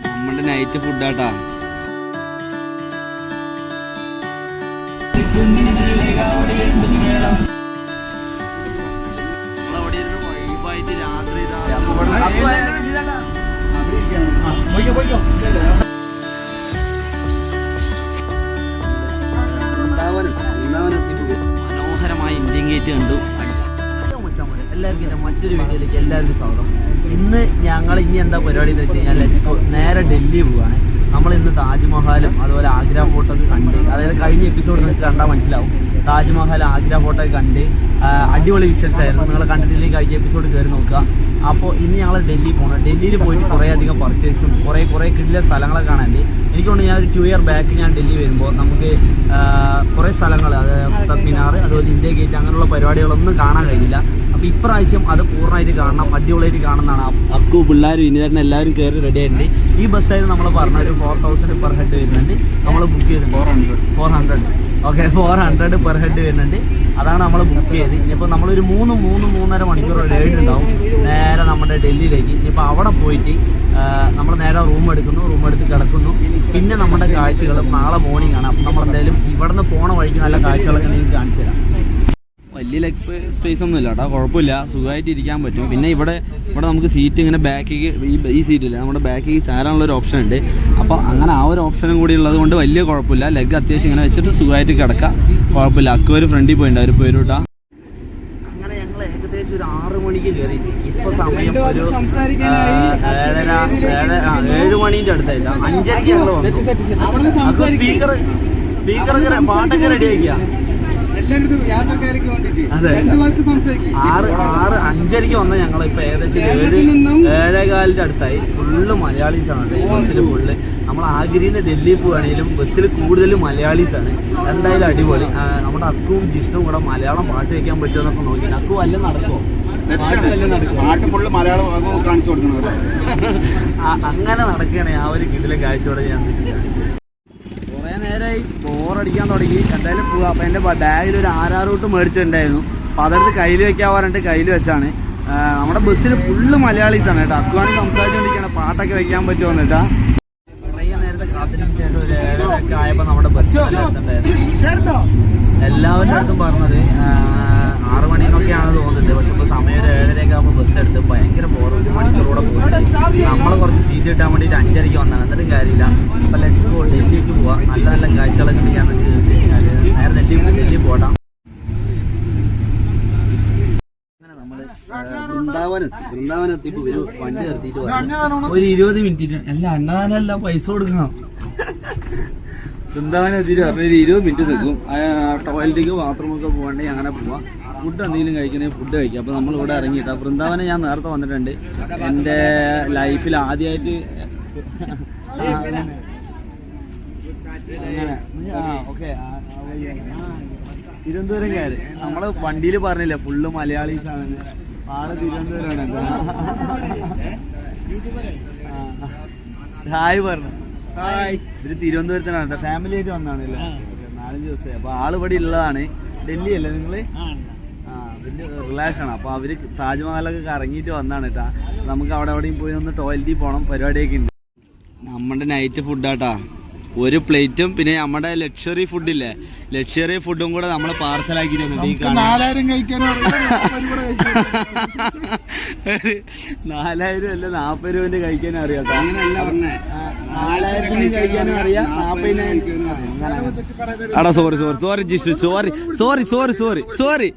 നമ്മുടെ നൈറ്റ് ഫുഡാട്ടാ മനോഹരമായ Indian gate കണ്ടു എല്ലാവർക്കും മറ്റൊരു വീഡിയോയിലേക്ക് എല്ലാവർക്കും സ്വാഗതം. ഇന്ന് ഞങ്ങൾ ഇനി എന്താ പരിപാടി എന്ന് വെച്ച് കഴിഞ്ഞാൽ ഗോ നേരെ ഡൽഹി പോവാണ്. നമ്മൾ ഇന്ന് താജ്മഹലും അതുപോലെ ആഗ്ര ഫോട്ടോ ഒക്കെ കണ്ട് അതായത് കഴിഞ്ഞ എപ്പിസോഡ് നിങ്ങൾക്ക് കണ്ടാൽ മനസ്സിലാവും. താജ്മഹൽ ആഗ്ര ഫോട്ടോ ഒക്കെ കണ്ട് അടിപൊളി വിഷ്വൽസ് ആയിരുന്നു. നിങ്ങൾ കണ്ടിട്ടില്ലെങ്കിൽ കഴിഞ്ഞ എപ്പിസോഡ് കയറി നോക്കുക. അപ്പോൾ ഇന്ന് ഞങ്ങൾ ഡൽഹി പോകണം ഡൽഹിയിൽ പോയിട്ട് കുറേ അധികം പർച്ചേസും കുറേ കുറേ കിട്ടിയ സ്ഥലങ്ങളൊക്കെ കാണാനുണ്ട്. എനിക്ക് തോന്നുന്നു ഞാൻ ഒരു ടു ഇയർ ബാക്ക് ഞാൻ ഡൽഹി വരുമ്പോൾ നമുക്ക് കുറേ സ്ഥലങ്ങൾ അത് കുത്തബ് മിനാർ അതുപോലെ ഇന്ത്യ ഗേറ്റ് അങ്ങനെയുള്ള പരിപാടികളൊന്നും കാണാൻ കഴിഞ്ഞില്ല. അപ്പോൾ ഇപ്രാവശ്യം അത് പൂർണമായിട്ട് കാണണം അടിപൊളിയായിട്ട് കാണുന്നതാണ്. അക്കു പിള്ളേരും ഇനി തന്നെ എല്ലാവരും കയറി റെഡി ആയിട്ടുണ്ട്. ഈ ബസ്സായിരുന്നു നമ്മൾ പറഞ്ഞ ഒരു ഫോർ തൗസൻഡ് പെർ ഹെഡ് വരുന്നുണ്ട്. നമ്മൾ ബുക്ക് ചെയ്ത് four hundred four hundred okay four hundred per head വരുന്നുണ്ട്. അതാണ് നമ്മൾ ബുക്ക് ചെയ്ത്. ഇനിയിപ്പോൾ നമ്മളൊരു മൂന്ന് മൂന്ന് മൂന്നര മണിക്കൂർ റൈഡ് ഉണ്ടാവും നേരെ നമ്മുടെ ഡൽഹിയിലേക്ക്. ഇനിയിപ്പോൾ അവിടെ പോയിട്ട് നമ്മൾ നേരെ റൂം എടുക്കുന്നു റൂം എടുത്ത് കിടക്കുന്നു. പിന്നെ നമ്മുടെ കാഴ്ചകൾ നാളെ മോർണിംഗ് ആണ്. അപ്പം നമ്മൾ എന്തായാലും ഇവിടെ നിന്ന് പോണ വഴിക്ക് നല്ല കാഴ്ചകളൊക്കെ നിങ്ങൾക്ക് കാണിച്ചു തരാം. വലിയ ലെഗ് സ്പേസ് ഒന്നും ഇല്ല കേട്ടോ കുഴപ്പമില്ല. സുഖമായിട്ട് ഇരിക്കാൻ പറ്റും. പിന്നെ ഇവിടെ ഇവിടെ നമുക്ക് സീറ്റ് ഇങ്ങനെ ബാക്കിക്ക് ഈ ഈ സീറ്റില്ല നമ്മുടെ ബാക്കിക്ക് ചാരാനുള്ള ഒരു ഓപ്ഷൻ ഉണ്ട്. അപ്പോൾ അങ്ങനെ ആ ഒരു ഓപ്ഷനും കൂടി ഉള്ളത് കൊണ്ട് വലിയ കുഴപ്പമില്ല. ലെഗ് അത്യാവശ്യം ഇങ്ങനെ വെച്ചിട്ട് സുഖമായിട്ട് കിടക്കാം. കുഴപ്പമില്ല. അക്ക ഫ്രണ്ടിൽ പോയിട്ടുണ്ട് അവർ ഏകദേശം ഒരു ആറ് മണിക്ക് കയറിയിട്ട് ഇപ്പൊ സമയം ഒരു ഏഴര ഏഴ് മണിന്റെ അടുത്തല്ല അടുത്തായിട്ടാ അഞ്ചരക്ക് ഞങ്ങൾ വന്നു സ്പീക്കർ സ്പീക്കറൊക്കെ പാട്ടൊക്കെ റെഡി അതെ. ആറ് ആറ് അഞ്ചരക്ക് വന്ന ഞങ്ങൾ ഇപ്പൊ ഏകദേശം ഏഴ് ഏഴേകാലിന്റെ അടുത്തായി. ഫുള്ള് മലയാളീസ് ആണ് ഈ ബസ്സിൽ ഫുള്ള്. നമ്മൾ ആഗ്രഹിന്ന് ഡൽഹി പോവുകയാണെങ്കിലും ബസ്സിൽ കൂടുതലും മലയാളീസ് ആണ് എന്തായാലും അടിപൊളി. നമ്മുടെ അക്കുവും ജിഷ്ണും കൂടെ മലയാളം പാട്ട് വെക്കാൻ പറ്റുമെന്നൊക്കെ നോക്കി. അക്കു വല്ല നടക്കുമോ പാട്ട് വല്ല നടക്കുമോ പാട്ട് ഫുള്ള് മലയാളം കാണിച്ചു കൊടുക്കണം ആ, അങ്ങനെ നടക്കുകയാണെങ്കിൽ ആ ഒരു കിടിലെ കാഴ്ചയോടെ ഞാൻ നേരമായി ബോറടിക്കാൻ തുടങ്ങി. എന്തായാലും പോവാ. അപ്പൊ എന്റെ ബാഗിൽ ഒരു ആരാറ് തൊട്ട് മേടിച്ചിട്ടുണ്ടായിരുന്നു. അപ്പൊ അതെടുത്ത് കയ്യിൽ വെക്കാൻ പറഞ്ഞിട്ട് കയ്യിൽ വെച്ചാണ്. നമ്മുടെ ബസ്സിൽ ഫുള്ള് മലയാളീസാണ് ആണ് കേട്ടോ. അക്വാണി സംസാരിച്ചുകൊണ്ടിരിക്കുകയാണ് പാട്ടൊക്കെ വെക്കാൻ പറ്റുമോ എന്നിട്ടാ നേരത്തെ ശേഷം ഒരു നമ്മുടെ ബസ് എല്ലാവരും എല്ലാവരുടെ അടുത്തും പറഞ്ഞത് ആ, ആറ് മണിന്നൊക്കെയാണ് തോന്നുന്നത് പക്ഷെ ഇപ്പൊ സമയം ഒരു ഏഴരയൊക്കെ ആകുമ്പോൾ ബസ് എടുത്ത് ഭയങ്കര ബോർ ഒരു മണിക്കൂറൂടെ പോകുന്നത് നമ്മൾ കുറച്ച് സീറ്റ് കിട്ടാൻ വേണ്ടിയിട്ട് അഞ്ചരയ്ക്ക് വന്നാണ് എന്നിട്ടും കാര്യമില്ല. അപ്പൊ ലെറ്റ്സ് ഗോ ഡൽഹിക്ക് പോവാം. നല്ല നല്ല കാഴ്ചകളൊക്കെ ഉണ്ട് ഞാൻ നേരെ ഡൽഹി ഡൽഹി പോട്ടാ അങ്ങനെ നമ്മൾ ആ, വൃന്ദാവനം വൃന്ദാവനം എത്തിയപ്പോ ഒരു വണ്ടി നിർത്തിയിട്ട്. ഒരു ഇരുപത് മിനിറ്റ് അല്ല അണ്ണാനെല്ലാം പൈസ കൊടുക്കണം. വൃന്ദാവനം എത്തിയിട്ട് പറഞ്ഞു ഒരു ഇരുപത് മിനിറ്റ് നിൽക്കും. ടോയ്ലറ്റിലേക്ക് ബാത്റൂമൊക്കെ പോകണ്ടെങ്കിൽ അങ്ങനെ പോവാം. ഫുഡ് എന്തെങ്കിലും കഴിക്കണമെങ്കിൽ ഫുഡ് കഴിക്കാം. അപ്പോൾ നമ്മൾ ഇവിടെ ഇറങ്ങിയിട്ടാ. വൃന്ദാവനം ഞാൻ നേരത്തെ വന്നിട്ടുണ്ട്. എന്റെ ലൈഫിൽ ആദ്യമായിട്ട് തിരുവനന്തപുരം കാര് നമ്മൾ വണ്ടിയിൽ പറഞ്ഞില്ലേ ഫുള്ള് മലയാളീസ് ആണ് ആൾ തിരുവനന്തപുരമാണ്. ഹായ് പറഞ്ഞു. ഇവർ തിരുവനന്തപുരത്തിനാണ് ഫാമിലി ആയിട്ട് വന്നാണ് നാലഞ്ച് ദിവസമായി. അപ്പൊ ആൾ ഇവിടെ ഉള്ളതാണ്. ഡൽഹി അല്ലേ നിങ്ങൾ? ആ വലിയ റിലാക്സ് ആണ്. അപ്പൊ അവർ താജ്മഹലൊക്കെ കറങ്ങിയിട്ട് വന്നാണ് കേട്ടാ നമുക്ക് അവിടെ എവിടെയും പോയി ഒന്ന് ടോയ്ലറ്റിൽ പോകണം പരിപാടിയൊക്കെ ഉണ്ട്. നമ്മുടെ നൈറ്റ് ഫുഡാട്ടാ ഒരു പ്ലേറ്റും പിന്നെ നമ്മുടെ ലക്ഷറി ഫുഡില്ലേ ലക്ഷറി ഫുഡും കൂടെ നമ്മൾ പാർസലാക്കി നാലായിരം അല്ല നാപ്പത് രൂപ കഴിക്കാനും അറിയാം നാലായിരം കഴിക്കാനും അറിയാം നാപ്പതിനായിരം അടാ sorry sorry sorry ജിസ്റ്റു sorry sorry sorry sorry sorry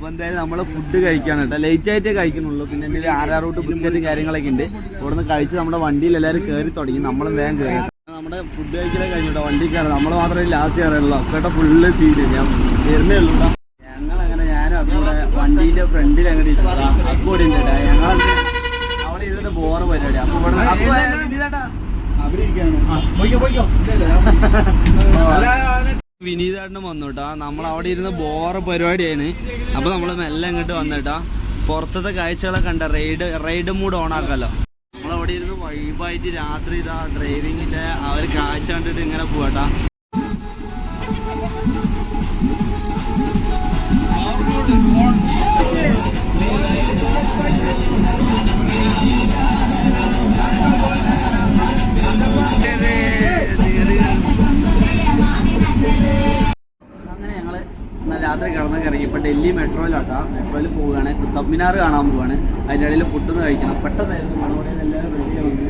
അപ്പൊ എന്തായാലും നമ്മൾ ഫുഡ് കഴിക്കാണ് കേട്ടോ. ലേറ്റ് ആയിട്ടേ കഴിക്കുന്നുള്ളൂ. പിന്നെ എന്റെ ആറാർ റൂട്ട് ബിസ്ക്കറ്റും കാര്യങ്ങളൊക്കെ ഉണ്ട്. ഇവിടുന്ന് കഴിച്ച് നമ്മുടെ വണ്ടിയിൽ എല്ലാവരും കയറി തുടങ്ങി. നമ്മളും വേഗം കയറി നമ്മുടെ ഫുഡ് കഴിക്കലേ കഴിഞ്ഞു വണ്ടി കയറാം. നമ്മൾ മാത്രമേ ലാസ്റ്റ് കയറുള്ളൂ കേട്ടോ ഫുള്ള് സീറ്റ് ഞാൻ വരുന്നേ ഉള്ളൂ ഞങ്ങൾ ഞങ്ങളങ്ങനെ ഞാനും അതുകൂടെ വണ്ടിന്റെ ഫ്രണ്ടിൽ അക്കോടി ഉണ്ട് കേട്ടോ. ഞങ്ങൾ അവിടെ ഇരുന്നിട്ട് ബോറ് പരിപാടി. ഇവിടെ. അവിടെ ഇരിക്കാണ് വിനീതേട്ടനും വന്നു കേട്ടോ നമ്മൾ അവിടെ ഇരുന്ന് ബോറ പരിപാടിയാണ് അപ്പൊ നമ്മൾ മെല്ലെ അങ്ങോട്ട് വന്നിട്ടാ. പുറത്തത്തെ കാഴ്ചകളൊക്കെ കണ്ട റൈഡ് റൈഡ് മൂഡ് ഓൺ ആക്കാലോ. നമ്മളവിടെ ഇരുന്ന് വൈബായിട്ട് രാത്രി ഇതാ ഡ്രൈവിങ്ങിന്റെ ആ ഒരു കാഴ്ച കണ്ടിട്ട് ഇങ്ങനെ പോവാട്ടാ. ഇപ്പൊ ഡൽഹി മെട്രോയിലാട്ടാ മെട്രോയിൽ പോവുകയാണ്. കുത്തബ് മിനാർ കാണാൻ പോവാണ് അതിന്റെ ഇടയിൽ ഫുഡൊന്ന് കഴിക്കണം. പെട്ടെന്നായിരുന്നു മണോടെ എല്ലാവരും റെഡി ആവുന്നു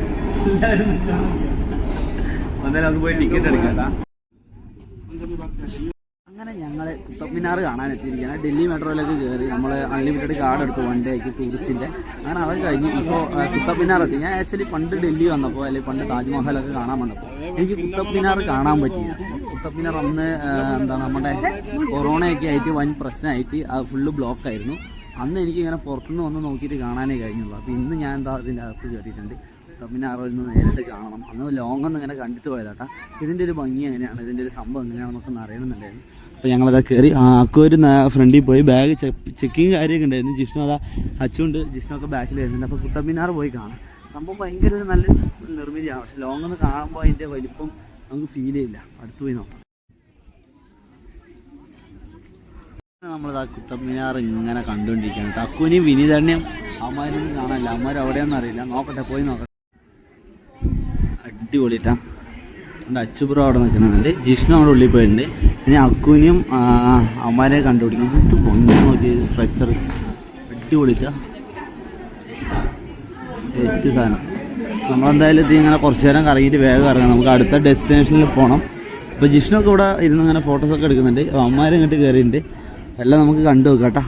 എല്ലാവരും എന്തായാലും നമുക്ക് പോയി ടിക്കറ്റ് എടുക്കട്ടാ അങ്ങനെ ഞങ്ങൾ കുത്തബ് മിനാർ കാണാൻ എത്തിയിരിക്കുകയാണ് ഡൽഹി മെട്രോയിലേക്ക് കയറി നമ്മൾ അൺലിമിറ്റഡ് കാർഡ് എടുത്തു വൺ ഡേക്ക് ടൂറിസ്റ്റിന്റെ അങ്ങനെ അത് കഴിഞ്ഞ് ഇപ്പോൾ കുത്തബ് മിനാർ എത്തി ഞാൻ ആക്ച്വലി പണ്ട് ഡൽഹി വന്നപ്പോൾ അല്ലെങ്കിൽ പണ്ട് താജ്മഹലൊക്കെ കാണാൻ വന്നപ്പോൾ എനിക്ക് കുത്തബ് മിനാർ കാണാൻ പറ്റിയില്ല. കുത്തബ് മിനാർ അന്ന് എന്താ നമ്മുടെ കൊറോണയൊക്കെ ആയിട്ട് വൻ പ്രശ്നമായിട്ട് അത് ഫുള്ള് ബ്ലോക്ക് ആയിരുന്നു. അന്ന് എനിക്ക് ഇങ്ങനെ പുറത്തുനിന്ന് വന്ന് നോക്കിയിട്ട് കാണാനേ കഴിഞ്ഞുള്ളൂ. അപ്പോൾ ഇന്ന് ഞാൻ എന്താ അതിന്റെ അകത്ത് കയറിയിട്ടുണ്ട്. തമിഴ്നാറിൽ നിന്ന് നേരിട്ട് കാണണം. അന്ന് ലോങ് ഒന്ന് ഇങ്ങനെ കണ്ടിട്ട് പോയതാട്ടാ. ഇതിന്റെ ഒരു ഭംഗി എങ്ങനെയാണ്? ഇതിന്റെ ഒരു സംഭവം എങ്ങനെയാണെന്നൊക്കെ ഒന്ന് അറിയണമെന്നുണ്ടായിരുന്നു. അപ്പോൾ ഞങ്ങളതാ കയറി അക്കൊരു ഫ്രണ്ടിൽ പോയി ബാഗ് ചെക്കിങ് കാര്യമൊക്കെ ഉണ്ടായിരുന്നു. ജിഷ്ണു അതാ അച്ചുണ്ട്. ജിഷ്ണു ഒക്കെ ബാക്കിൽ വരുന്നുണ്ട്. അപ്പോൾ കുത്തമ്മിനാർ പോയി കാണാം. സംഭവം ഭയങ്കര ഒരു നല്ല നിർമ്മിതിയാണ്. പക്ഷെ ലോങ് ഒന്ന് കാണുമ്പോൾ അതിന്റെ വലിപ്പം നമുക്ക് ഫീൽ ചെയ്യില്ല. അടുത്ത് പോയി നോക്കാം. നമ്മളിതാ കുത്തബ് മിനാർ ഇങ്ങനെ കണ്ടുകൊണ്ടിരിക്കുകയാണ് തക്കുവിനെയും വിനീതണ്യം അമ്മമാരൊന്നും കാണാനില്ല. അമ്മമാർ എവിടെയാണെന്ന് അറിയില്ല. നോക്കട്ടെ പോയി നോക്കട്ടെ. അടിപൊളിട്ടാ. എന്റെ അച്ചുപുറം അവിടെ നിൽക്കുന്നുണ്ട്. ജിഷ്ണു അവിടെ ഉള്ളിൽ പോയിട്ടുണ്ട്. ഇനി അക്കുവിനെയും അമ്മാരെ കണ്ടുപിടിക്കും ഇത് ഭംഗി നോക്കി സ്ട്രക്ചർ ഏറ്റവും സാധനം. നമ്മളെന്തായാലും ഇത് ഇങ്ങനെ കുറച്ച് നേരം കറങ്ങിയിട്ട് വേഗം ഇറങ്ങണം നമുക്ക് അടുത്ത ഡെസ്റ്റിനേഷനിൽ പോകണം ഇപ്പോൾ ജിഷ്ണു ഒക്കെ ഇവിടെ ഇരുന്ന് ഇങ്ങനെ ഫോട്ടോസൊക്കെ എടുക്കുന്നുണ്ട്. അമ്മമാരെ ഇങ്ങോട്ട് കയറിയിട്ടുണ്ട്. എല്ലാം നമുക്ക് കണ്ടു നോക്കാം കേട്ടോ.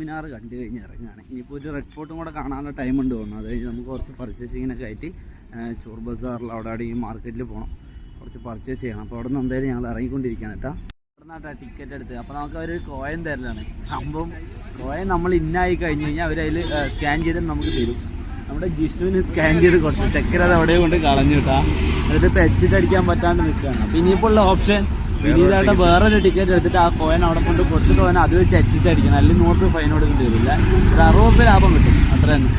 മിനാർ കണ്ടു കഴിഞ്ഞ് ഇറങ്ങുകയാണ്. ഇനിയിപ്പോൾ ഒരു റെഡ് ഫോർട്ടും കൂടെ കാണാനുള്ള ടൈം ഉണ്ട് തോന്നുന്നു. അത് കഴിഞ്ഞ് നമുക്ക് കുറച്ച് പർച്ചേസിങ്ങിനൊക്കെ ആയിട്ട് ചോർ ബസാറിൽ അവിടെ അവിടെ ഈ മാർക്കറ്റിൽ പോകണം കുറച്ച് പർച്ചേസ് ചെയ്യണം. അപ്പോൾ അവിടെ നിന്ന് എന്തായാലും ഞങ്ങൾ ഇറങ്ങിക്കൊണ്ടിരിക്കുകയാണ് കേട്ടോ. അവിടെ നിന്നാട്ടാ ടിക്കറ്റ് എടുത്ത് അപ്പോൾ നമുക്ക് അവർ കോയൻ തരലാണ്. സംഭവം കോയൻ നമ്മൾ ഇന്നായി കഴിഞ്ഞ് കഴിഞ്ഞാൽ അവർ അതിൽ സ്കാൻ ചെയ്ത് നമുക്ക് തരും. നമ്മുടെ ജിഷ്ണുവിന് സ്കാൻ ചെയ്ത് കൊടുത്തു. ചെക്കരത് അവിടെ കൊണ്ട് കളഞ്ഞു കിട്ടാം. എന്നിട്ട് ഇപ്പോൾ എച്ചിട്ട് അടിക്കാൻ പറ്റാണ്ട് നിൽക്കുകയാണ്. അപ്പോൾ ഇനിയിപ്പോൾ ഉള്ള ഓപ്ഷൻ വിനീതായിട്ട് വേറൊരു ടിക്കറ്റ് എടുത്തിട്ട് ആ കോയിൻ അവിടെ കൊണ്ട് കൊടുത്തിട്ട് പോകാൻ അത് വെച്ച് അച്ചിട്ട് അടിക്കണം അല്ലെങ്കിൽ നൂറ് രൂപ ഫൈൻ കൊടുക്കേണ്ടി വരില്ല ഒരു അറുപത് രൂപ ലാഭം കിട്ടും. അത്ര തന്നെ.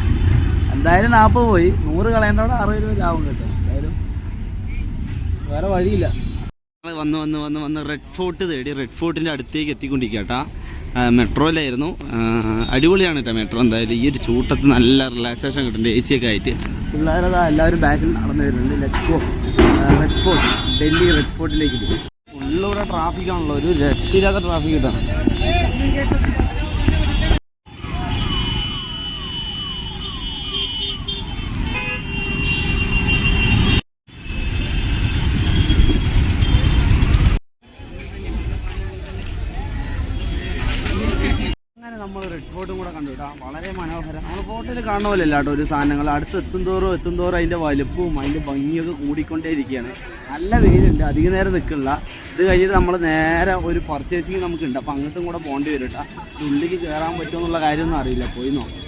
എന്തായാലും നാൽപ്പത് പോയി. നൂറ് കളയേണ്ടവിടെ അറുപത് രൂപ ലാഭം കിട്ടും. എന്തായാലും വേറെ വഴിയില്ല. വന്ന് വന്ന് വന്ന് വന്ന് റെഡ് ഫോർട്ട് തേടി റെഡ് ഫോർട്ടിന്റെ അടുത്തേക്ക് എത്തിക്കൊണ്ടിരിക്കട്ടാ മെട്രോയിലായിരുന്നു. അടിപൊളിയാണ് കേട്ടോ മെട്രോ. എന്തായാലും ഈ ഒരു ചൂട്ടത്ത് നല്ല റിലാക്സേഷൻ കിട്ടുന്നുണ്ട് എ സി ഒക്കെ ആയിട്ട്. പിള്ളേരതാ എല്ലാവരും ബാക്കിൽ നടന്നു വരുന്നുണ്ട്. Let's go Red Fort Delhi Red ഫോർട്ടിലേക്ക് ഫുള്ളിവിടെ ട്രാഫിക് ആണല്ലോ. ഒരു രക്ഷയില്ലാത്ത ട്രാഫിക് കിട്ടാണ് റെഡ് കൂടെ കണ്ടു കേട്ടോ. വളരെ മനോഹരം. നമ്മൾ ഫോട്ടോയിൽ അല്ല കേട്ടോ ഒരു സാധനങ്ങൾ അടുത്ത് എത്തും തോറും എത്തും തോറും അതിന്റെ വലുപ്പവും അതിന്റെ ഭംഗിയൊക്കെ കൂടിക്കൊണ്ടേയിരിക്കുകയാണ്. നല്ല വെയിലുണ്ട്. അധിക നേരം നിൽക്കില്ല. ഇത് കഴിഞ്ഞിട്ട് നമ്മൾ നേരെ ഒരു പർച്ചേസിങ് നമുക്കുണ്ട്. അപ്പോൾ അങ്ങോട്ടും കൂടെ പോകേണ്ടി വരും കേട്ടോ. ഉള്ളിക്ക് കയറാൻ പറ്റുമോ എന്നുള്ള കാര്യമൊന്നും അറിയില്ല. പോയി നോക്കാം.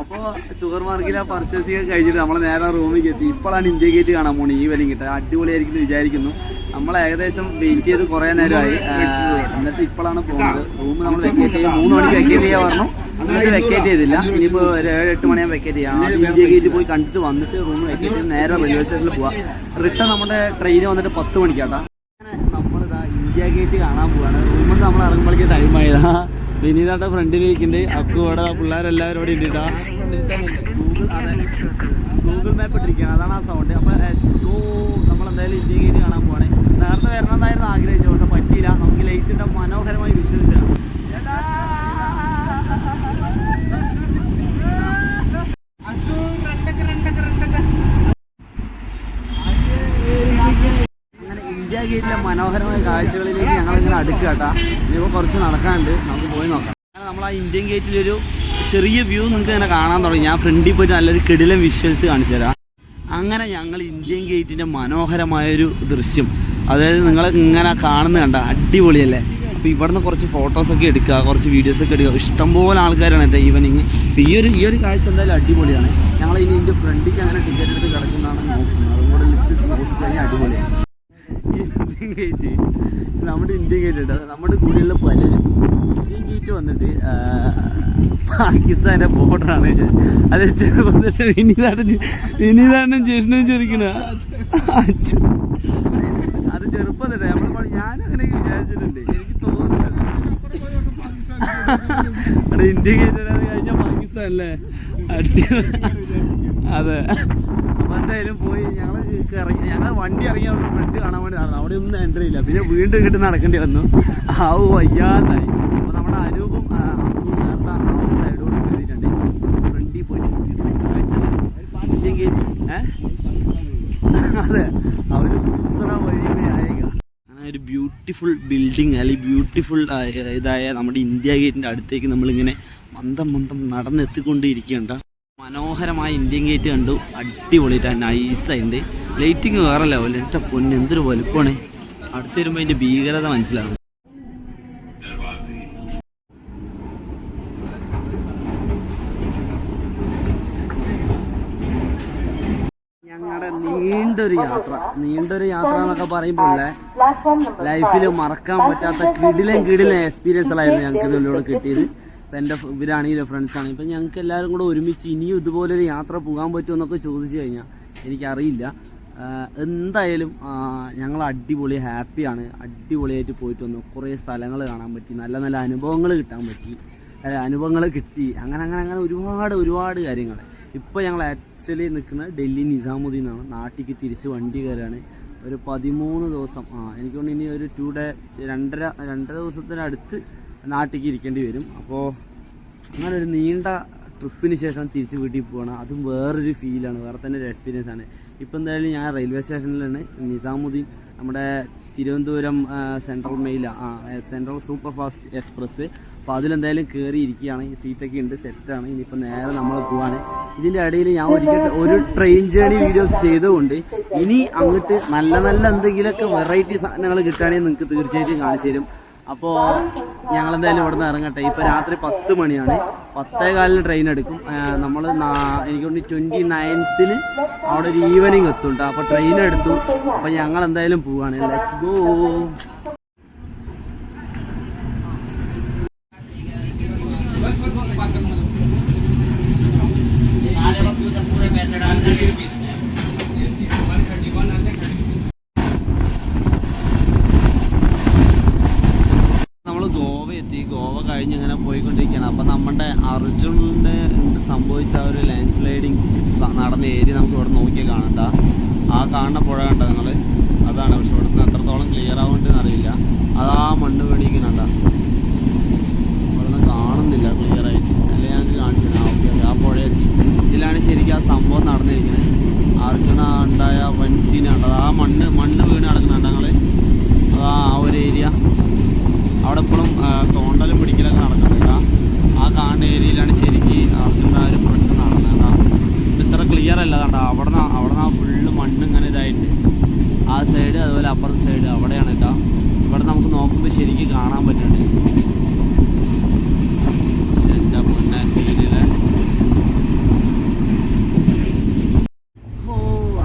അപ്പോൾ ഷുഗർ മാർക്കിലെ പർച്ചേസിങ് ഒക്കെ കഴിഞ്ഞിട്ട് നമ്മൾ നേരെ റൂമിലേക്ക് എത്തി. ഇപ്പോഴാണ് ഇന്ത്യ ഗേറ്റ് കാണാൻ പോണി. ഈ വലിയ കിട്ടുക അടിപൊളിയായിരിക്കും വിചാരിക്കുന്നു. നമ്മൾ ഏകദേശം വെയിറ്റ് ചെയ്ത് കുറേ നേരമായി. എന്നിട്ട് ഇപ്പോഴാണ് പോകുന്നത് റൂം നമ്മൾ വെക്കേറ്റ് ചെയ്ത് മൂന്ന് മണിക്ക് വെക്കേറ്റ് ചെയ്യാൻ പറഞ്ഞു. എന്നിട്ട് വെക്കേറ്റ് ചെയ്തില്ല. ഇനിയിപ്പോൾ ഒരു ഏഴ് എട്ട് മണിയാകുമ്പോൾ വെക്കേറ്റ് ചെയ്യാം. ആദ്യം ഇന്ത്യ ഗേറ്റ് പോയി കണ്ടിട്ട് വന്നിട്ട് റൂം വെക്കേറ്റ് ചെയ്ത് നേരെ റെയിൽവേ സ്റ്റേഷനിൽ പോവാം. റിട്ടേൺ നമ്മുടെ ട്രെയിൻ വന്നിട്ട് പത്ത് മണിക്കാട്ടാ. അങ്ങനെ നമ്മളിതാ ഇന്ത്യ ഗേറ്റ് കാണാൻ പോവാണ്. റൂമിൽ നമ്മൾ ഇറങ്ങുമ്പോഴേക്ക് ടൈം ആയതാ. വിനീതാട്ട ഫ്രണ്ടിൽ ഇരിക്കുന്നുണ്ട് അക്കു ഇവിടെ പിള്ളേരെല്ലാവരും ഇവിടെ ഉണ്ട് ഗൂഗിൾ അതെ. ഗൂഗിൾ മാപ്പ് ഇട്ടിരിക്കുകയാണ് അതാണ് ആ സൗണ്ട് അപ്പൊ നമ്മൾ എന്തായാലും ഇന്ത്യ ഗേറ്റ് കാണാൻ പോവാണ്. നേരത്തെ വരണമെന്നായിരുന്നു ആഗ്രഹിച്ചത് പക്ഷെ പറ്റിയില്ല. നമുക്ക് ലൈറ്റിന്റെ മനോഹരമായി അങ്ങനെ ഇന്ത്യ ഗേറ്റിലെ മനോഹരമായ കാഴ്ചകളിലേക്ക് ഞങ്ങൾ ഇങ്ങനെ അടുക്കുക കേട്ടാ. ഇനിയിപ്പോൾ കുറച്ച് നടക്കാണ്ട് നമുക്ക് പോയി നോക്കാം. നമ്മൾ ആ ഇന്ത്യൻ ഗേറ്റിലൊരു ചെറിയ വ്യൂ നിങ്ങൾക്ക് ഇങ്ങനെ കാണാൻ തുടങ്ങി. ഞാൻ ഫ്രണ്ടിൽ പോയിട്ട് നല്ലൊരു കിടിലം വിഷ്വൽസ് കാണിച്ചു തരാം അങ്ങനെ ഞങ്ങൾ ഇന്ത്യൻ ഗേറ്റിന്റെ മനോഹരമായൊരു ദൃശ്യം അതായത് നിങ്ങൾ ഇങ്ങനെ കാണുന്ന കണ്ട അടിപൊളിയല്ലേ? അപ്പോൾ ഇവിടുന്ന് കുറച്ച് ഫോട്ടോസൊക്കെ എടുക്കുക കുറച്ച് വീഡിയോസൊക്കെ എടുക്കുക. ഇഷ്ടംപോലെ ആൾക്കാരാണ് എന്റെ ഈവനിങ് ഈ ഒരു ഈ ഒരു കാഴ്ച എന്തായാലും അടിപൊളിയാണ്. ഞങ്ങൾ ഇനി എന്റെ ഫ്രണ്ടിക്ക് അങ്ങനെ ടിക്കറ്റ് എടുത്ത് കിടക്കുന്നതാണ് നോക്കുന്നത്. അതും കൂടെ ലിസ്റ്റ് നോക്കിക്കഴിഞ്ഞാൽ അടിപൊളിയാണ് ഗേറ്റ് നമ്മുടെ ഇന്ത്യൻ ഗേറ്റ് ഉണ്ട് നമ്മുടെ കൂടെയുള്ള പലരും ഇന്ത്യൻ ഗേറ്റ് വന്നിട്ട് പാകിസ്ഥാന്റെ ബോർഡറാണ് അത് വന്നിട്ട് വിനീതാണ് വിനീതാട്ടൻ ജ്യേഷ്ഠനും ചോദിക്കണ ചെറുപ്പം തന്നെ നമ്മൾ ഞാനങ്ങനെ വിചാരിച്ചിട്ടുണ്ട്. എനിക്ക് തോന്നുന്നില്ല. ഇന്ത്യ കയറ്റാൻ കഴിഞ്ഞ പാകിസ്ഥാൻ അല്ലേ? അതെ. എന്തായാലും പോയി. ഞങ്ങൾ ഇറങ്ങി ഞങ്ങൾ വണ്ടി ഇറങ്ങി അവിടെ ഫ്രണ്ട് കാണാൻ വേണ്ടി നടന്നു. അവിടെ ഒന്നും എൻട്രി ഇല്ല. പിന്നെ വീണ്ടും ഇങ്ങോട്ട് നടക്കേണ്ടി വന്നു. ആവു വയ്യാതായി. അപ്പൊ നമ്മുടെ അനൂപും ആ, അപ്പും നേരത്തെ ആ ഒരു സൈഡോട് കയറിയിട്ടുണ്ട് ഫ്രണ്ടിൽ പോയിട്ട് വീട്ടിൽ കാഴ്ച ഇന്ത്യൻ ഗേറ്റ് ഏഹ് അതെ അവർ ദൂസറ വഴിയായേക്ക അങ്ങനെ ഒരു ബ്യൂട്ടിഫുൾ ബിൽഡിങ് അല്ലെങ്കിൽ ബ്യൂട്ടിഫുൾ ഇതായ നമ്മുടെ ഇന്ത്യ ഗേറ്റിന്റെ അടുത്തേക്ക് നമ്മളിങ്ങനെ മന്ദം മന്ദം നടന്നെത്തിക്കൊണ്ടിരിക്കുകയുണ്ട് മനോഹരമായ ഇന്ത്യൻ ഗേറ്റ് കണ്ടു. അടിപൊളിയായിട്ട് നൈസായിട്ടുണ്ട് ലൈറ്റിങ് വേറെ ലെവൽ എന്റെ പൊന്ന് വലുപ്പമാണ് അടുത്ത് വരുമ്പോൾ അതിന്റെ ഭീകരത മനസ്സിലാവും നീണ്ടൊരു യാത്ര. നീണ്ടൊരു യാത്ര എന്നൊക്കെ പറയുമ്പോൾ ലൈഫിൽ മറക്കാൻ പറ്റാത്ത കിടിലൻ കിടിലൻ എക്സ്പീരിയൻസുകളായിരുന്നു ഞങ്ങൾക്ക് ഇതിലൂടെ കിട്ടിയത്. ഇപ്പം എന്റെ ഇവരാണെങ്കിലും ഫ്രണ്ട്സ് ആണെങ്കിലും ഇപ്പം ഞങ്ങൾക്ക് എല്ലാവരും കൂടെ ഒരുമിച്ച് ഇനിയും ഇതുപോലൊരു യാത്ര പോകാൻ പറ്റുമെന്നൊക്കെ ചോദിച്ചു കഴിഞ്ഞാൽ എനിക്കറിയില്ല. എന്തായാലും ഞങ്ങൾ അടിപൊളി ഹാപ്പിയാണ് അടിപൊളിയായിട്ട് പോയിട്ട് വന്നു. കുറേ സ്ഥലങ്ങൾ കാണാൻ പറ്റി. നല്ല നല്ല അനുഭവങ്ങൾ കിട്ടാൻ പറ്റി. അനുഭവങ്ങൾ കിട്ടി. അങ്ങനെ അങ്ങനെ അങ്ങനെ ഒരുപാട് ഒരുപാട് കാര്യങ്ങൾ. ഇപ്പോൾ ഞങ്ങൾ ആക്ച്വലി നിൽക്കുന്നത് ഡൽഹി നിസാമുദ്ദീൻ നാട്ടിക്ക് തിരിച്ച് വണ്ടി കയറാണ് ഒരു പതിമൂന്ന് ദിവസം ആ എനിക്ക് തോന്നുന്നു ഇനി ഒരു ടു ഡേ രണ്ടര രണ്ടര ദിവസത്തിനടുത്ത് നാട്ടിക്ക് ഇരിക്കേണ്ടി വരും. അപ്പോൾ അങ്ങനെ ഒരു നീണ്ട ട്രിപ്പിന് ശേഷം തിരിച്ച് വീട്ടിൽ പോകണം അതും വേറൊരു ഫീലാണ് വേറെ തന്നെ ഒരു എക്സ്പീരിയൻസ് ആണ്. ഇപ്പോൾ എന്തായാലും ഞാൻ റെയിൽവേ സ്റ്റേഷനിലാണ് നിസാമുദ്ദീൻ നമ്മുടെ തിരുവനന്തപുരം സെൻട്രൽ മെയിൽ ആ സെൻട്രൽ സൂപ്പർ ഫാസ്റ്റ് എക്സ്പ്രസ് അപ്പോൾ അതിലെന്തായാലും കേറി ഇരിക്കുകയാണ് ഈ സീറ്റൊക്കെ ഉണ്ട് സെറ്റാണ് ഇനിയിപ്പോൾ നേരെ നമ്മൾ പോവാണ്. ഇതിന്റെ ഇടയിൽ ഞാൻ ഒരിക്കൽ ഒരു ട്രെയിൻ ജേണി വീഡിയോസ് ചെയ്തുകൊണ്ട് ഇനി അങ്ങോട്ട് നല്ല നല്ല എന്തെങ്കിലുമൊക്കെ വെറൈറ്റി സാധനങ്ങൾ കിട്ടുകയാണെങ്കിൽ നിങ്ങൾക്ക് തീർച്ചയായിട്ടും കാണിച്ചു തരും. അപ്പോൾ ഞങ്ങൾ എന്തായാലും ഇവിടെ നിന്ന് ഇറങ്ങട്ടെ. ഇപ്പോൾ രാത്രി പത്ത് മണിയാണ്. പത്തേ കാലിന് ട്രെയിൻ എടുക്കും. നമ്മൾ എനിക്ക് ട്വന്റി നയൻത്തിന് അവിടെ ഒരു ഈവനിങ് എത്തുന്നുണ്ട്. അപ്പോൾ ട്രെയിൻ എടുത്തു. അപ്പോൾ ഞങ്ങൾ എന്തായാലും പോവാണ്. ലെറ്റ്സ് ഗോ നമ്മൾ ഗോവ എത്തി ഗോവ കഴിഞ്ഞ് ഇങ്ങനെ പോയിക്കൊണ്ടിരിക്കുകയാണ് അപ്പം നമ്മുടെ അർജുനന് സംഭവിച്ച ആ ഒരു ലാൻഡ് സ്ലൈഡിങ് നടന്ന ഏരിയ നമുക്ക് ഇവിടെ നോക്കിയാൽ കാണണ്ട ആ കാണുന്ന പുഴ കണ്ട നിങ്ങൾ അതാണ് പക്ഷെ ഇവിടുന്ന് എത്രത്തോളം ക്ലിയർ ആവുന്നുണ്ടെന്ന് അറിയില്ല അതാ മണ്ണ് വീണിക്കുന്നുണ്ട ഇവിടുന്ന് കാണുന്നില്ല ക്ലിയർ ആയിട്ട് അല്ലേ ഞങ്ങൾക്ക് കാണിച്ചു തരാം ഓക്കെ ആ പുഴ എത്തി ഇതിലാണ് ശരിക്കും ആ സംഭവം നടന്നിരിക്കുന്നത് അർജുന ഉണ്ടായ വൻ സീനാണ് ആ മണ്ണ് മണ്ണ് വീണ് കിടക്കുന്നുണ്ട് ഞങ്ങൾ അതാ ആ ഒരു ഏരിയ അവിടെ ഇപ്പോഴും തോണ്ടലും പിടിക്കലൊക്കെ നടക്കുന്നുണ്ട് ആ കാണുന്ന ഏരിയയിലാണ് ശരിക്ക് അർജുന്റെ ആ ഒരു പ്രശ്നം നടന്നത് കേട്ടോ ഇത് ഇത്ര ക്ലിയർ അല്ല കണ്ടോ അവിടെ നിന്ന് അവിടെ നിന്ന് ആ ഫുള്ള് മണ്ണ് ഇങ്ങനെ ഇതായിട്ട് ആ സൈഡ് അതുപോലെ അപ്പുറത്തെ സൈഡ് അവിടെയാണ് കേട്ടോ ഇവിടെ നമുക്ക് നോക്കുമ്പോൾ ശരിക്ക് കാണാൻ പറ്റുന്നുണ്ട് ശ്ശെ, എന്റെ പൊന്നെ സീനിലെ ഓ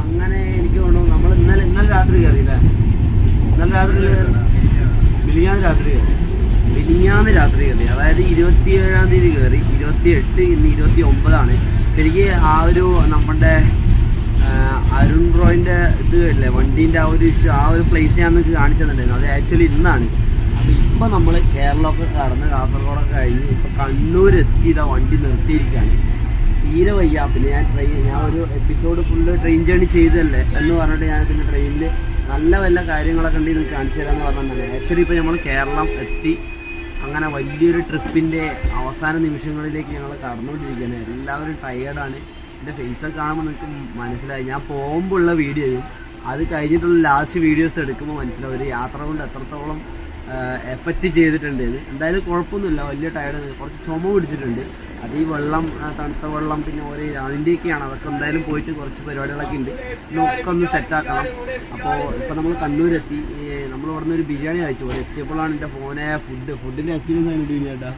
അങ്ങനെ എനിക്ക് തോന്നുന്നു നമ്മൾ ഇന്നലെ ഇന്നലെ രാത്രി കയറിയില്ലേ ഇന്നലെ രാത്രി മിലിഞ്ഞാന്ന് രാത്രി കയറി രാത്രി കയറി അതായത് ഇരുപത്തി ഏഴാം തീയതി കയറി ഇരുപത്തി എട്ട് ഇന്ന് ഇരുപത്തി ഒമ്പതാണ് ശരിക്ക് ആ ഒരു നമ്മുടെ അരുൺ റോയിന്റെ ഇത് കേട്ടില്ലേ? വണ്ടീന്റെ ആ ഒരു ഇഷ്യൂ ആ ഒരു പ്ലേസ് ഞാൻ നിങ്ങൾക്ക് കാണിച്ചു തന്നിട്ടുണ്ടായിരുന്നു. അത് ആക്ച്വലി ഇന്നാണ്. അപ്പോൾ ഇപ്പം നമ്മൾ കേരളമൊക്കെ കടന്ന് കാസർഗോഡൊക്കെ കഴിഞ്ഞ് ഇപ്പം കണ്ണൂർ എത്തിയതാ വണ്ടി നിർത്തിയിരിക്കുകയാണ് തീരെ വയ്യ. പിന്നെ ഞാൻ ട്രെയിൻ ഞാൻ ഒരു എപ്പിസോഡ് ഫുള്ള് ട്രെയിൻ ജേണി ചെയ്തതല്ലേ? എന്ന് പറഞ്ഞിട്ട് ഞാൻ പിന്നെ ട്രെയിനിൽ നല്ല വല്ല കാര്യങ്ങളൊക്കെ ഉണ്ട് നിങ്ങൾക്ക് കാണിച്ചു തരാമെന്ന് പറഞ്ഞാൽ ആക്ച്വലി ഇപ്പോൾ നമ്മൾ കേരളം എത്തി. അങ്ങനെ വലിയൊരു ട്രിപ്പിന്റെ അവസാന നിമിഷങ്ങളിലേക്ക് ഞങ്ങൾ കടന്നുകൊണ്ടിരിക്കുകയാണ്. എല്ലാവരും ടയേർഡാണ് എന്റെ ഫേസൊക്കെ കാണുമ്പോൾ നിങ്ങൾക്ക് മനസ്സിലായി. ഞാൻ പോകുമ്പോൾ ഉള്ള വീഡിയോയും അത് കഴിഞ്ഞിട്ടുള്ള ലാസ്റ്റ് വീഡിയോസ് എടുക്കുമ്പോൾ മനസ്സിലാവും. ഒരു യാത്ര കൊണ്ട് എത്രത്തോളം എഫക്റ്റ് ചെയ്തിട്ടുണ്ട്. ഇത് എന്തായാലും കുഴപ്പമൊന്നുമില്ല. വലിയ ടയർഡ് കുറച്ച് ചുമ പിടിച്ചിട്ടുണ്ട്. അത് ഈ വെള്ളം തണുത്ത വെള്ളം പിന്നെ ഓരോ അതിന്റെയൊക്കെയാണ് അതൊക്കെ എന്തായാലും പോയിട്ട് കുറച്ച് പരിപാടികളൊക്കെ ഉണ്ട്. ഇന്നൊക്കെ ഒന്ന് സെറ്റാക്കണം അപ്പോൾ ഇപ്പോൾ നമ്മൾ കണ്ണൂരെത്തി. നമ്മൾ ഇവിടെ നിന്ന് ഒരു ബിരിയാണി കഴിച്ചു. ഇവിടെ എത്തിയപ്പോഴാണ് എന്റെ ഫോനെ ഫുഡ് ഫുഡിന്റെ എക്സ്പീരിയൻസ് ആയിട്ട് ചേട്ടാ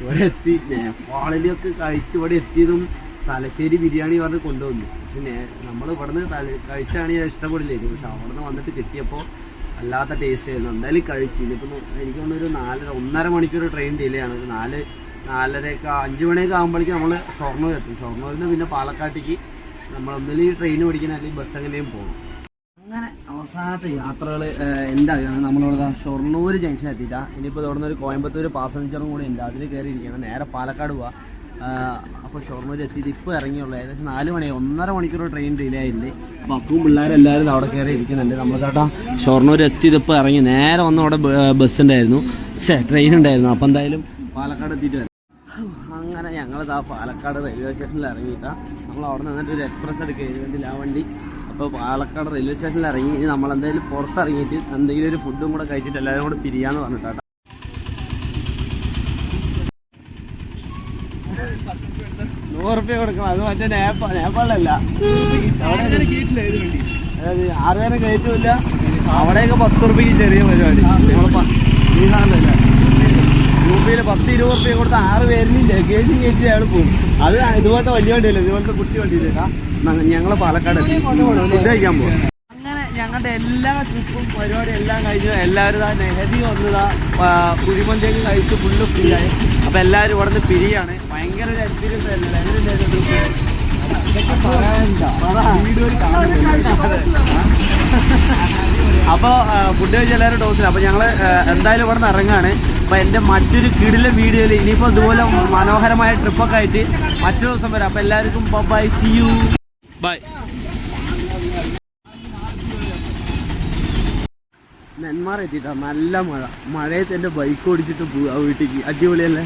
ഇവിടെ എത്തി. നേപ്പാളിലൊക്കെ കഴിച്ച് ഇവിടെ എത്തിയതും തലശ്ശേരി ബിരിയാണി പറഞ്ഞ് കൊണ്ടുവന്നു. പക്ഷെ നമ്മൾ ഇവിടുന്ന് തല- ഞാൻ ഇഷ്ടപ്പെടില്ലായിരുന്നു പക്ഷെ അവിടുന്ന് വന്നിട്ട് കിട്ടിയപ്പോൾ അല്ലാത്ത ടേസ്റ്റ് ആയിരുന്നു എന്തായാലും കഴിച്ചു. ഇതിപ്പോൾ എനിക്ക് തോന്നുന്നു ഒരു നാലര ഒന്നര മണിക്കൂർ ട്രെയിൻ ഡിലേ ആണ്. നാല് നാലരയൊക്കെ അഞ്ച് മണിയൊക്കെ ആകുമ്പോഴേക്കും നമ്മൾ ഷൊർണൂർ എത്തും. ഷൊർണൂരിൽ നിന്ന് പിന്നെ പാലക്കാട്ടേക്ക് നമ്മൾ ഒന്നില്ലെങ്കിൽ ട്രെയിൻ പിടിക്കണം അല്ലെങ്കിൽ ബസ് എങ്ങനെയും പോകും അങ്ങനെ അവസാനത്തെ യാത്രകൾ എന്താകുകയാണ് നമ്മളിവിടെ ഷൊർണൂർ ജംഗ്ഷൻ എത്തിയിട്ടാണ് ഇനിയിപ്പോൾ തുടർന്ന് ഒരു കോയമ്പത്തൂർ പാസഞ്ചറും കൂടി ഉണ്ട്. അതിൽ കയറിയിരിക്കണം നേരെ പാലക്കാട് പോവാ. അപ്പോൾ ഷൊർണൂർ എത്തിയിട്ട് ഇപ്പോൾ ഇറങ്ങിയുള്ളൂ. ഏകദേശം നാല് മണി ഒന്നര മണിക്കൂർ ട്രെയിൻ ഡിലേ ആയില്ലേ? അപ്പോൾ അപ്പവും പിള്ളേരെല്ലാവരും അവിടെ കയറി ഇരിക്കുന്നുണ്ട്. നമ്മൾ ചേട്ടാ ഷൊർണൂർ എത്തിയത് ഇപ്പോൾ ഇറങ്ങി നേരെ വന്ന് അവിടെ ബസ് ഉണ്ടായിരുന്നു. ഛേ ട്രെയിൻ ഉണ്ടായിരുന്നു. അപ്പോൾ എന്തായാലും പാലക്കാട് എത്തിയിട്ട് അങ്ങനെ ഞങ്ങൾ ആ പാലക്കാട് റെയിൽവേ സ്റ്റേഷനിൽ ഇറങ്ങിയിട്ടാ. നമ്മൾ അവിടെ നിന്നിട്ട് ഒരു എക്സ്പ്രസ് എടുക്കുക ഇതിന് വേണ്ടി ആ വണ്ടി. അപ്പോൾ പാലക്കാട് റെയിൽവേ സ്റ്റേഷനിൽ ഇറങ്ങി. ഇനി നമ്മൾ എന്തായാലും പുറത്തിറങ്ങിയിട്ട് എന്തെങ്കിലും ഒരു ഫുഡും കൂടെ കഴിച്ചിട്ട് എല്ലാവരും കൂടെ പിരിയാന്ന് പറഞ്ഞിട്ടാ. നൂറ് റുപ്യ കൊടുക്കണം. അത് മറ്റേ നേപ്പാ നേപ്പാളല്ല അതായത് ആറുപേരെ കയറ്റുമില്ല അവിടെയൊക്കെ പത്ത് റുപ്യക്ക് ചെറിയ പരിപാടി. ബീഹാറിലല്ലേ യു പിയിൽ പത്ത് ഇരുപത് റുപ്യ കൊടുത്ത് ആറ് പേരിന് ലഗേജ് കയറ്റി അയാൾ പോകും അത് ഇതുപോലത്തെ വലിയ വണ്ടിയല്ലേ? ഇതുപോലത്തെ കുട്ടി വണ്ടിയില്ല? ഞങ്ങൾ പാലക്കാട്. ഫുഡ് കഴിക്കാൻ പോകും ഞങ്ങളുടെ എല്ലാ ട്രിപ്പും പരിപാടി എല്ലാം കഴിഞ്ഞു എല്ലാവരും ആ നെഹദി വന്നതാ കുഴിമന്തിയൊക്കെ കഴിച്ച് ഫുള്ള് ഫ്രീ ആയി. അപ്പോൾ എല്ലാവരും ഇവിടെ നിന്ന് പിരിയാണ്. ഭയങ്കര ഒരു എക്സ്പീരിയൻസ് ആയിരുന്നു ട്രിപ്പ് അപ്പോൾ ഫുഡ് കഴിച്ച് എല്ലാവരും ഡോസിൽ അപ്പോൾ ഞങ്ങൾ എന്തായാലും ഇവിടെ നിന്ന് ഇറങ്ങാണ്. അപ്പോൾ എന്റെ മറ്റൊരു കിടിലെ വീഡിയോയിൽ ഇനിയിപ്പോൾ ഇതുപോലെ മനോഹരമായ ട്രിപ്പൊക്കെ ആയിട്ട് മറ്റൊരു ദിവസം വരാം. അപ്പോൾ എല്ലാവർക്കും bye see you bye Nenmara എത്തിയിട്ടാ. നല്ല മഴ. മഴയത്ത് എന്റെ ബൈക്ക് ഓടിച്ചിട്ട് പോവുക വീട്ടിലേക്ക് അടിപൊളിയല്ലേ?